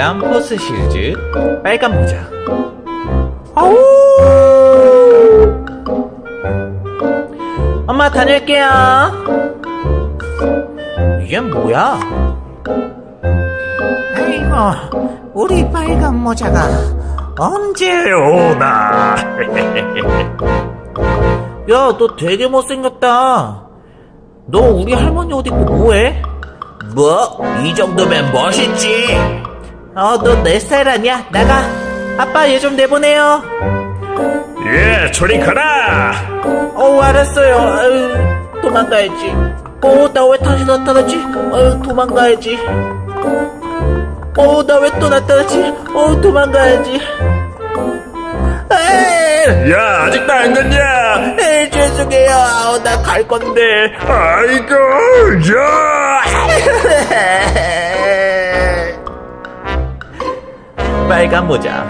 람포스 슈즈 빨간 모자 아우! 엄마 다녀올게요 이게 뭐야? 아이고, 우리 빨간 모자가 언제 오나? 야 너 되게 못생겼다 너 우리 할머니 옷 입고 뭐해? 뭐? 이 정도면 멋있지? 어 너 내 스타일 아니야? 나가. 아빠 얘 좀 내보내요. 예, 저리 가라! 어 알았어요. 아유, 도망가야지. 어 나 왜 다시 나타났지? 아유 도망가야지. 어 나 왜 또 나타났지? 어 도망가야지. 에이, 야, 아직도 안 갔냐? 에이 죄송해요. 나 갈 건데. 아이고, 야! 빨간 모자